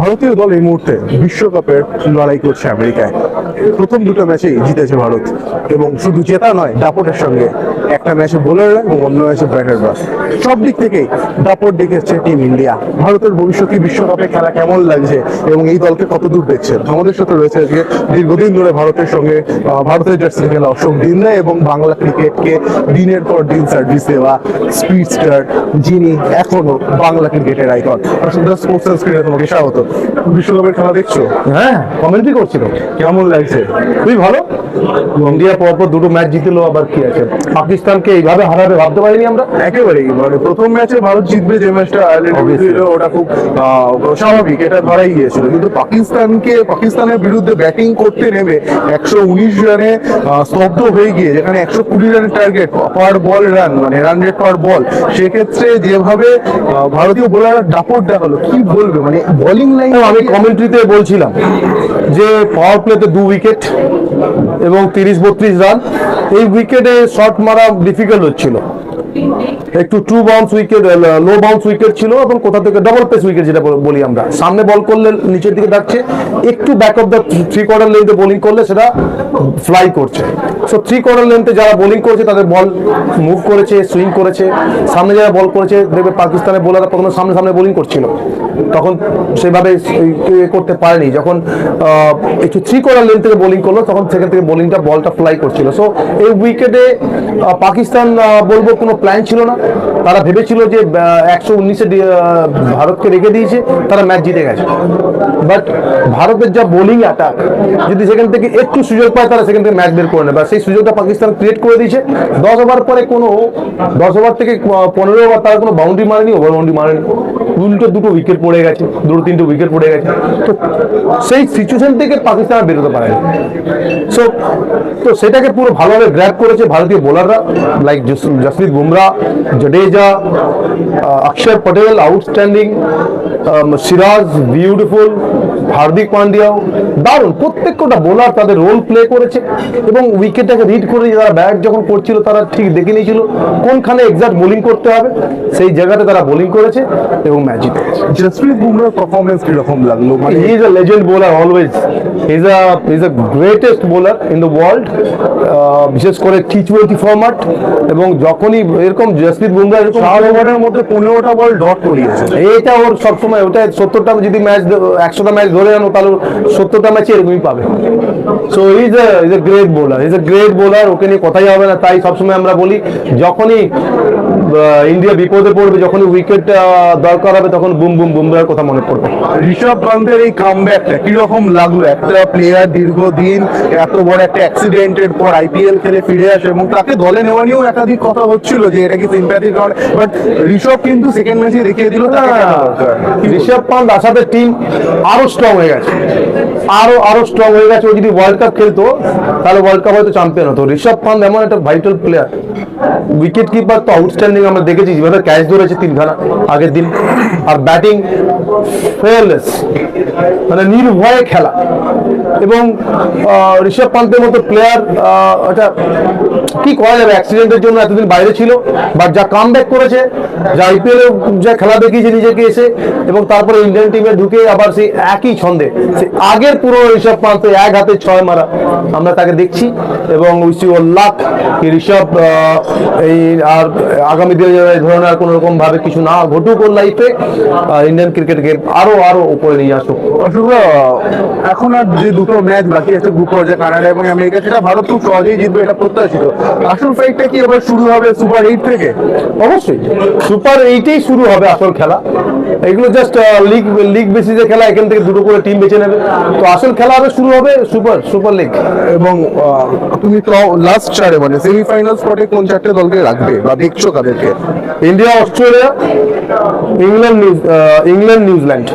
ভারতীয় দল এই মুহূর্তে বিশ্বকাপের লড়াই করছে আমেরিকায়। প্রথম দুটো ম্যাচেই জিতেছে ভারত। এবং শুধু জেতা নয়, দাপটের সঙ্গে একটা ম্যাচে বোলাররা এবং অন্য ম্যাচে ব্যাটাররা সব দিক থেকেই দাপট দেখেছে টিম ইন্ডিয়া ভারতের ভবিষ্যতে বিশ্বকাপে খেলা কেমন লাগছে এবং এই দলকে কত দূর দেখছেন আমাদের সাথে রয়েছে আজকে দীর্ঘদিন ধরে ভারতের সঙ্গে ভারতের জার্সি খেলা অশোক দিন্দা এবং বাংলা ক্রিকেটকে দিনের পর দিন সার্ভিস দেওয়া স্পিড স্টার যিনি এখনও বাংলা ক্রিকেটের আইকন আসলে স্পোর্টস স্ক্রিনে তোমাকে স্বাগত। বিশ্বকাপের খেলা দেখছ? হ্যাঁ। কমেন্ট্রি করছিল। কেমন লাগছে? খুবই ভালো। ইন্ডিয়া পরপর দুটো ম্যাচ জিতলো আবার কি আছে? পাকিস্তানকে এইভাবে হারাবে ভাবতে পারিনি আমরা। একেবারেই মানে প্রথম ম্যাচে ভারত জিতবে যে ম্যাচটা আয়ারল্যান্ড ছিল ওটা খুব স্বাভাবিক এটা ধরাই গিয়েছিল। কিন্তু পাকিস্তানকে পাকিস্তানের বিরুদ্ধে ব্যাটিং করতে নেমে একশো উনিশ রানে স্তব্ধ হয়ে গিয়ে যেখানে একশো কুড়ি রানের টার্গেট পার বল রান মানে রান রেট পার বল সেক্ষেত্রে যেভাবে ভারতীয় বোলার দাপট দেখাল কি বলবে? মানে বোলিং লাইন আমি কমেন্ট্রিতে বলছিলাম যে পাওয়ার প্লেতে দু উইকেট এবং তিরিশ বত্রিশ রান এই উইকেটে শট মারা ডিফিকাল্ট হচ্ছিল। একটু too bounce wicket low bounce wicket ছিল এবং কোথা থেকে ডবল পেস উইকেট যেটা বলি আমরা। সামনে বল করলে নিচের দিকে ডাকছে, একটু back of the three quarter লেন্থে bowling করলে সেটা ফ্লাই করছে। সো থ্রি কোয়ার্টার লেন্থে যারা বোলিং করেছে, তাদের বল মুভ করেছে সুইং করেছে। সামনে যারা বল করেছে, দেখবে পাকিস্তানের বোলাররা প্রথমে সামনে সামনে বোলিং করছিল। তখন সেভাবে করতে পারেনি। যখন একটু থ্রি করার লেন থেকে বোলিং করল, তখন সেখান থেকে বোলিংটা বলটা ফ্লাই করছিল। সো এই উইকেটে পাকিস্তান বলব কোনো প্ল্যান ছিল না? তারা ভেবেছিল যে একশো উনিশে ভারতকে রেখে দিয়েছে, তারা ম্যাচ জিতে গেছে। বাট ভারতের যা বোলিং অ্যাটাক যদি সেখান থেকে একটু সুযোগ পায়, তারা সেখান থেকে ম্যাচ বের করে নেবে। সেই সুযোগটা পাকিস্তান ক্রিয়েট করে দিয়েছে। দশ ওভার পরে কোনো, দশ ওভার থেকে পনেরো ওভার তারা কোনো বাউন্ডারি মারেনি ওভার বাউন্ডারি মারেনি। উল্টো দুটো উইকেট পড়ে গেছে, দুটো তিনটে উইকেট পড়ে গেছে। তো সেই সিচুয়েশন থেকে পাকিস্তান বেরোতে পারেনি। সো তো সেটাকে পুরো ভালোভাবে গ্র্যাপ করেছে ভারতীয় বোলাররা like Jasprit Bumrah, Jadeja Axar Patel outstanding Siraj beautiful Hardik পান্ডিয়াও দারুণ। প্রত্যেকটা বোলার তাদের রোল প্লে করেছে এবং উইকেটটাকে রিড করে যারা ব্যাট যখন করছিল তারা ঠিক দেখে নিয়েছিল কোনখানে এক্সাক্ট বোলিং করতে হবে। সেই জায়গাতে তারা বোলিং করেছে এবং গেছে জসপ্রীত বুমরার পারফরমেন্স কীরকম লাগল? মানে is a legend bowler always a he's a greatest bowler in the world আহ, বিশেষ করে টি টোয়েন্টি ফরম্যাট এবং যখনই এরকম জসপ্রীত বুমরা এরকম চার ওভারের মধ্যে পনেরোটা বল ডট করিয়েছে। এটা ওর সবসময় ওটা সত্তরটা যদি ম্যাচ একশোটা ম্যাচ ধরে আনো তাহলে সত্তরটা ম্যাচে এরকমই পাবে। So is a is a great bowler is a great bowler ওকে নিয়ে কথাই হবে না তাই সবসময় আমরা বলি যখনই ইন্ডিয়া বিপদে পড়বে যখন উইকেট দরকার হবে তখন বুম বুম বুমরার কথা মনে পড়বে। ঋষভ পান্তের এই কামব্যাকটা কীরকম লাগল? একটা প্লেয়ার দীর্ঘদিন এত বড় একটা অ্যাক্সিডেন্টের পর আইপিএল খেলে ফিরে আসে এবং তাকে দলে নেওয়া নিয়েও একাধিক কথা হচ্ছিল যে এটা কি সিম্প্যাথির কারণে। বাট ঋষভ কিন্তু সেকেন্ড ম্যাচে দেখিয়ে দিল বলব? ঋষভ পান্ত আসাতে টিম আরও স্ট্রং হয়ে গেছে। আরও আরও স্ট্রং হয়ে গেছে। ও যদি ওয়ার্ল্ড কাপ খেলতো তাহলে ওয়ার্ল্ড কাপ হয়তো চ্যাম্পিয়ন হতো। ঋষভ পান্ত এমন একটা ভাইটাল প্লেয়ার উইকেট কিপার তো আউটস্ট্যান্ডিং আমরা দেখেছি, যেভাবে ক্যাচ ধরেছে তিনখানা আগের দিন। আর ব্যাটিং ফেয়ারলেস মানে নির্ভয়ে খেলা। এবং ঋষভ পান্তের মতো প্লেয়ার এটা কি করা যাবে? অ্যাক্সিডেন্টের জন্য এতদিন বাইরে ছিল বাট যা কাম করেছে, যা আইপিএল যা খেলা দেখিয়েছে নিজেকে এসে, এবং তারপরে ইন্ডিয়ান টিমে ঢুকে আবার সেই একই ছন্দে, সেই আগের পুরো ঋষভ পান্ত এক হাতে ছয় মারা আমরা তাকে দেখছি, এবং উইসি ও লাখ কি ঋষভ এই আর আগামী দিনে এই ধরনের আর কোনো রকম ভাবে কিছু না ঘটুক ওর লাইফে ইন্ডিয়ান ক্রিকেটকে আরও আরও উপরে নিয়ে আসুক। এখন আর যে দুটো ম্যাচ বাকি আছে গ্রুপ পর্যায়ে কানাডা এবং আমেরিকা, সেটা ভারত খুব সহজেই জিতবে, এটা প্রত্যাশিত আসল ফাইটটা কি? এবার শুরু হবে সুপার এইট থেকে? অবশ্যই। সুপার এইটেই শুরু হবে আসল খেলা। এগুলো জাস্ট লিগ লিগ বেসিসে খেলা এখান থেকে দুটো করে টিম বেছে নেবে। তো আসল খেলা হবে শুরু হবে সুপার সুপার লিগ এবং তুমি লাস্ট চারে মানে সেমিফাইনাল স্পটে কোন চারটে দলকে রাখবে বা দেখছ কাদেরকে? India Australia England England New Zealand